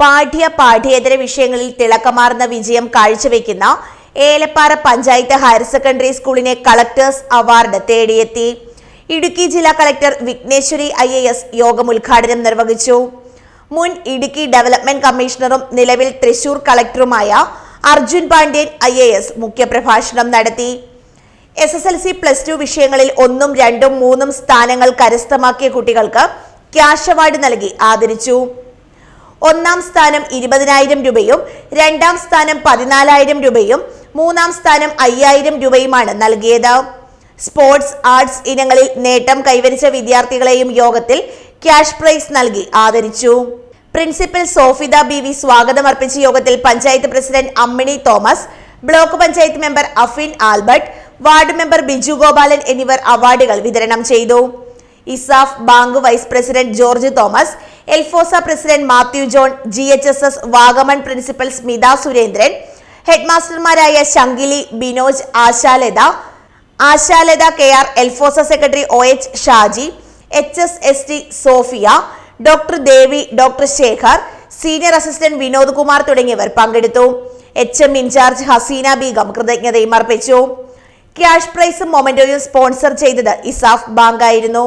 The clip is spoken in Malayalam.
പാഠ്യ പാഠ്യേതര വിഷയങ്ങളിൽ തിളക്കമാർന്ന വിജയം കാഴ്ചവെക്കുന്ന ഏലപ്പാറ പഞ്ചായത്ത് ഹയർ സെക്കൻഡറി സ്കൂളിനെ കളക്ടേഴ്സ് അവാർഡ് തേടിയെത്തി. ഇടുക്കി ജില്ലാ കളക്ടർ വിഘ്നേശ്വരി ഐ യോഗം ഉദ്ഘാടനം നിർവഹിച്ചു. മുൻ ഇടുക്കി ഡെവലപ്മെന്റ് കമ്മീഷണറും നിലവിൽ Thrissur കളക്ടറുമായ Arjun Pandian I A S മുഖ്യപ്രഭാഷണം നടത്തി. S S L C plus two വിഷയങ്ങളിൽ ഒന്നും രണ്ടും മൂന്നും സ്ഥാനങ്ങൾ കരസ്ഥമാക്കിയ കുട്ടികൾക്ക് ക്യാഷ് അവാർഡ് നൽകി ആദരിച്ചു. ഒന്നാം സ്ഥാനം ഇരുപതിനായിരം രൂപയും രണ്ടാം സ്ഥാനം പതിനാലായിരം രൂപയും മൂന്നാം സ്ഥാനം അയ്യായിരം രൂപയുമാണ് നൽകിയത്. സ്പോർട്സ് ആർട്സ് ഇനങ്ങളിൽ നേട്ടം കൈവരിച്ച വിദ്യാർത്ഥികളെയും യോഗത്തിൽ ക്യാഷ് പ്രൈസ് നൽകി ആദരിച്ചു. പ്രിൻസിപ്പൽ സോഫിത ബി വി സ്വാഗതം അർപ്പിച്ച യോഗത്തിൽ panchayat president Ammini Thomas block panchayat member Afin Albert ward member Biju Gopalan എന്നിവർ അവാർഡുകൾ വിതരണം ചെയ്തു. ESAF bank vice president George Thomas എൽഫോസ president Mathew John G H S S Vagamon principal Smitha Surendran ഹെഡ്മാസ്റ്റർമാരായ Shankili Binoj Ashalatha Ashalatha K R എൽഫോസ secretary O H Shaji H S S T Sophia doctor Devi doctor Shekhar senior assistant Vinod Kumar തുടങ്ങിയവർ പങ്കെടുത്തു. H M incharge Haseena Begum കൃതജ്ഞതയും അർപ്പിച്ചു. ക്യാഷ് പ്രൈസും മൊമെന്റോയും സ്പോൺസർ ചെയ്തത് ഇസാഫ് ബാങ്ക് ആയിരുന്നു